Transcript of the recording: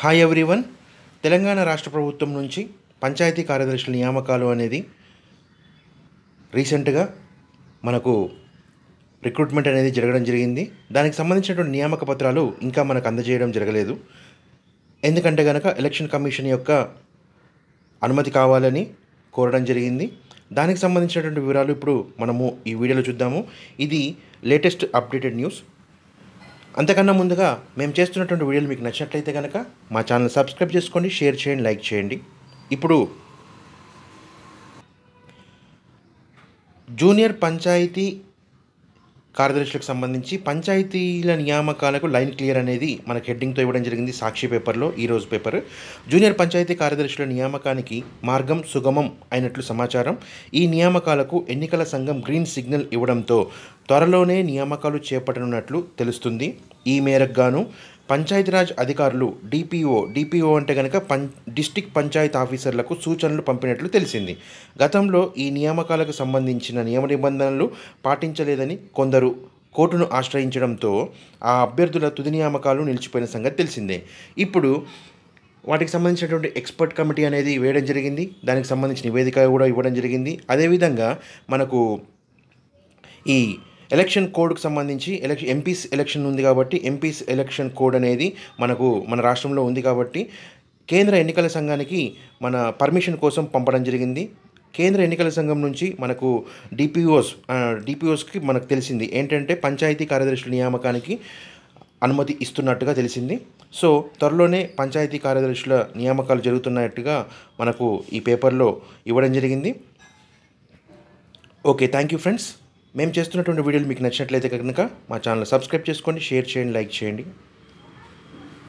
Hi everyone Telangana రాష్ట్ర ప్రభుత్వం నుంచి పంచాయతీ కార్యదర్శుల నియామకాలు అనేది రీసెంట్గా మనకు రిక్రూట్మెంట్ అనేది జరగడం జరిగింది. దానికి సంబంధించినటువంటి నియామక పత్రాలు ఇంకా మనకు అందజేయడం జరగలేదు. ఎందుకంటే కనుక ఎలక్షన్ కమిషన్ యొక్క అనుమతి కావాలని కోరడం జరిగింది. దానికి సంబంధించినటువంటి వివరాలు ఇప్పుడు మనము ఈ వీడియోలో చూద్దాము. ఇది లేటెస్ట్ అప్డేటెడ్ న్యూస్. అంతకన్నా ముందుగా మేము చేస్తున్నటువంటి వీడియోలు మీకు నచ్చినట్లయితే కనుక మా ఛానల్ సబ్స్క్రైబ్ చేసుకోండి షేర్ చేయండి లైక్ చేయండి. ఇప్పుడు జూనియర్ పంచాయతీ కార్యదర్శులకు సంబంధించి పంచాయతీల నియామకాలకు లైన్ క్లియర్ అనేది మనకు హెడ్డింగ్తో ఇవ్వడం జరిగింది సాక్షి పేపర్లో ఈరోజు పేపర్. జూనియర్ పంచాయతీ కార్యదర్శుల నియామకానికి మార్గం సుగమం అయినట్లు సమాచారం. ఈ నియామకాలకు ఎన్నికల సంఘం గ్రీన్ సిగ్నల్ ఇవ్వడంతో త్వరలోనే నియామకాలు చేపట్టనున్నట్లు తెలుస్తుంది. ఈ మేరకు గాను పంచాయతీరాజ్ అధికారులు డిపిఓ డిపిఓ అంటే కనుక పం డిస్టిక్ పంచాయత్ ఆఫీసర్లకు సూచనలు పంపినట్లు తెలిసింది. గతంలో ఈ నియామకాలకు సంబంధించిన నియమ నిబంధనలు పాటించలేదని కొందరు కోర్టును ఆశ్రయించడంతో ఆ అభ్యర్థుల తుది నియామకాలు నిలిచిపోయిన సంగతి తెలిసిందే. ఇప్పుడు వాటికి సంబంధించినటువంటి ఎక్స్పర్ట్ కమిటీ అనేది వేయడం జరిగింది. దానికి సంబంధించిన నివేదిక కూడా ఇవ్వడం జరిగింది. అదేవిధంగా మనకు ఈ ఎలక్షన్ కోడ్కు సంబంధించి ఎలక్షన్ ఎంపీస్ ఎలక్షన్ ఉంది కాబట్టి ఎంపీస్ ఎలక్షన్ కోడ్ అనేది మనకు మన రాష్ట్రంలో ఉంది కాబట్టి కేంద్ర ఎన్నికల సంఘానికి మన పర్మిషన్ కోసం పంపడం జరిగింది. కేంద్ర ఎన్నికల సంఘం నుంచి మనకు డిపిఓస్ డిపిఓస్కి మనకు తెలిసింది. ఏంటంటే పంచాయతీ కార్యదర్శుల నియామకానికి అనుమతి ఇస్తున్నట్టుగా తెలిసింది. సో త్వరలోనే పంచాయతీ కార్యదర్శుల నియామకాలు జరుగుతున్నట్టుగా మనకు ఈ పేపర్లో ఇవ్వడం జరిగింది. Okay thank you friends. మేము చేస్తున్నటువంటి వీడియోలు మీకు నచ్చినట్లయితే కనుక మా ఛానల్ సబ్స్క్రైబ్ చేసుకోండి షేర్ చేయండి లైక్ చేయండి.